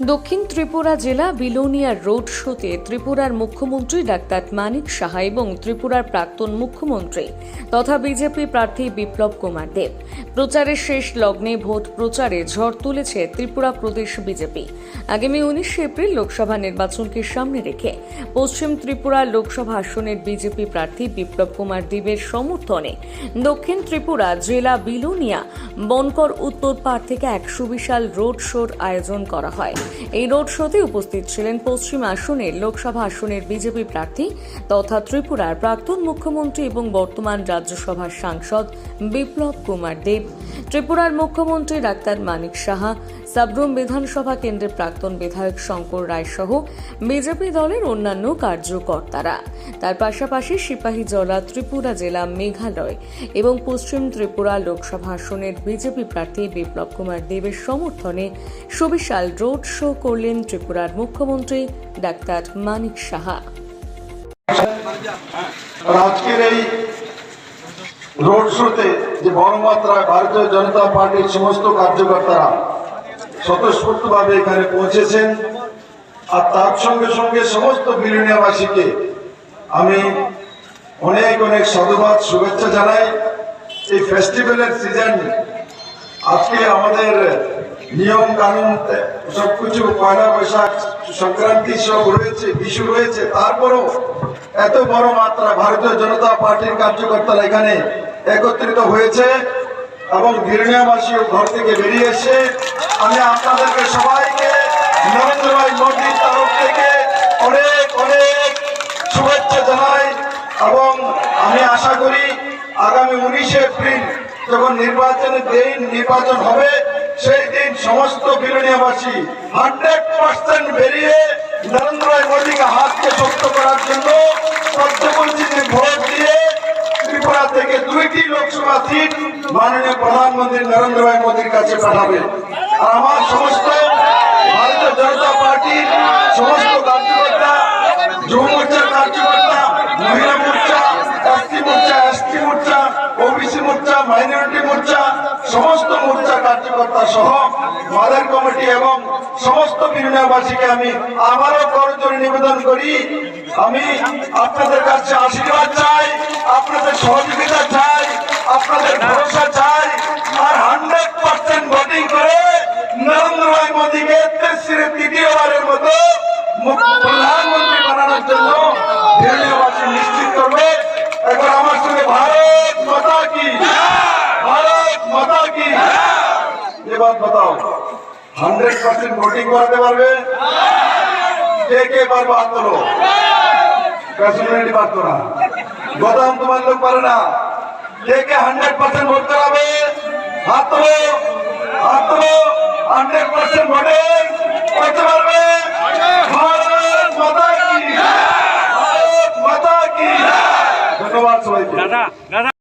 দক্ষিণ ত্রিপুরা জেলা billionaire road শোতে ত্রিপুরার মুখ্যমন্ত্রী ডাক্তার মানিক সাহা এবং ত্রিপুরার প্রাক্তন মুখ্যমন্ত্রী তথা বিজেপি প্রার্থী বিপ্লব কুমার দেব। প্রচারের শেষ লগ্নে ভোট প্রচারে ঝড় তুলেছে ত্রিপুরা প্রদেশ বিজেপি। আগামী উনিশে এপ্রিল লোকসভা নির্বাচনকে সামনে রেখে পশ্চিম ত্রিপুরা লোকসভা আসনের বিজেপি প্রার্থী বিপ্লব কুমার দেবের সমর্থনে দক্ষিণ ত্রিপুরা জেলা বিলোনিয়া, বনকর উত্তর পাড় থেকে এক সুবিশাল রোড শোর আয়োজন করা হয়। এই রোড শোতে উপস্থিত ছিলেন পশ্চিম আসনের লোকসভা আসনের বিজেপি প্রার্থী তথা ত্রিপুরার প্রাক্তন মুখ্যমন্ত্রী এবং বর্তমান রাজ্যসভার সাংসদ বিপ্লব কুমার দেব, ত্রিপুরার মুখ্যমন্ত্রী ডাক্তার মানিক সাহা, সাবরুম বিধানসভা কেন্দ্রের প্রাক্তন বিধায়ক শঙ্কর রায় সহ বিজেপি দলের অন্যান্য কার্যকর্তারা। তার পাশাপাশি সিপাহী জলা ত্রিপুরা জেলা মেঘালয় এবং পশ্চিম ত্রিপুরা লোকসভা আসনের বিজেপি প্রার্থী বিপ্লব কুমার দেবের সমর্থনে সুবিশাল রোড শো করলেন ত্রিপুরার মুখ্যমন্ত্রী ডাক্তার মানিক সাহা। আজকের এই রোড শোতে যে বড় মাত্রায় ভারতীয় জনতা পার্টির সমস্ত কার্যকর্তারা স্বতঃস্ফূর্তভাবে এখানে পৌঁছেছেন। আর তার সঙ্গে সঙ্গে সমস্ত বিলিনিয়াবাসীকে আমি অনেক অনেক সাধুবাদ, শুভেচ্ছা জানাই। এই ফেস্টিভ্যালের সিজন আজকে আমাদের নিয়ম কানুন, সবকিছু পয়লা বৈশাখ, সংক্রান্তি সব রয়েছে বিশু রয়েছে। তারপরও এত বড় মাত্রা ভারতীয় জনতা পার্টির কার্যকর্তারা এখানে একত্রিত হয়েছে এবং গিরণিয়াবাসীও ঘর থেকে বেরিয়ে এসে আমি আপনাদেরকে সবাইকে, নরেন্দ্র ভাই মোদীর তরফ থেকে অনেক অনেক শুভেচ্ছা জানাই এবং আমি আশা করি আগামী উনিশে এপ্রিল যখন নির্বাচনের দিন নির্বাচন হবে সেই দিন সমস্ত বিরোধীবাসী হান্ড্রেড পার্সেন্ট বেরিয়ে নরেন্দ্র মোদীকে হাতকে শক্ত করার জন্য পদ্মপঞ্চীতে ভোট দিয়ে ত্রিপুরা থেকে দুইটি লোকসভা সিট মাননীয় প্রধানমন্ত্রী নরেন্দ্র ভাই মোদীর কাছে পাঠাবে। আর আমার সমস্ত ভারতীয় জনতা পার্টির সমস্ত কার্যকর্তা যুব মোর্চার কার্যকর্তা মহিলা মোর্চা এসসি মোর্চা এসটি মোর্চা ওবিসি মোর্চা মাইনরিটি মোর্চা, সমস্ত মোর্চা কার্যকর্তা সহ মাদার কমিটি এবং সমস্ত বিরোধীবাসীকে আমি আবারও করজোরে নিবেদন করি। আমি আপনাদের কাছে আশীর্বাদ চাই, আপনাদের সহযোগিতা চাই, আপনাদের ভরসা চাই, আর হান্ড্রেড পার্সেন্ট ভোটিং করে নরেন্দ্র ভাই মোদীকে তেসিরে তৃতীয়বারের মতো প্রধানমন্ত্রী বানানোর জন্য বিরোধীবাসী নিশ্চিত করবে একবার আমার সঙ্গে ভারত মাতা কি ভারত মাতা কি এবার বাতাও হান্ড্রেড পার্সেন্ট ভোটিং করাতে পারবে? কে কে পারব হাত না। তোমার লোক পারে না। কে কে হান্ড্রেড পার্সেন্ট ভোট করাবে? হাত তোলো হান্ড্রেড পার্সেন্ট ভোটে করতে পারবে? ধন্যবাদ সবাইকে। দাদা দাদা।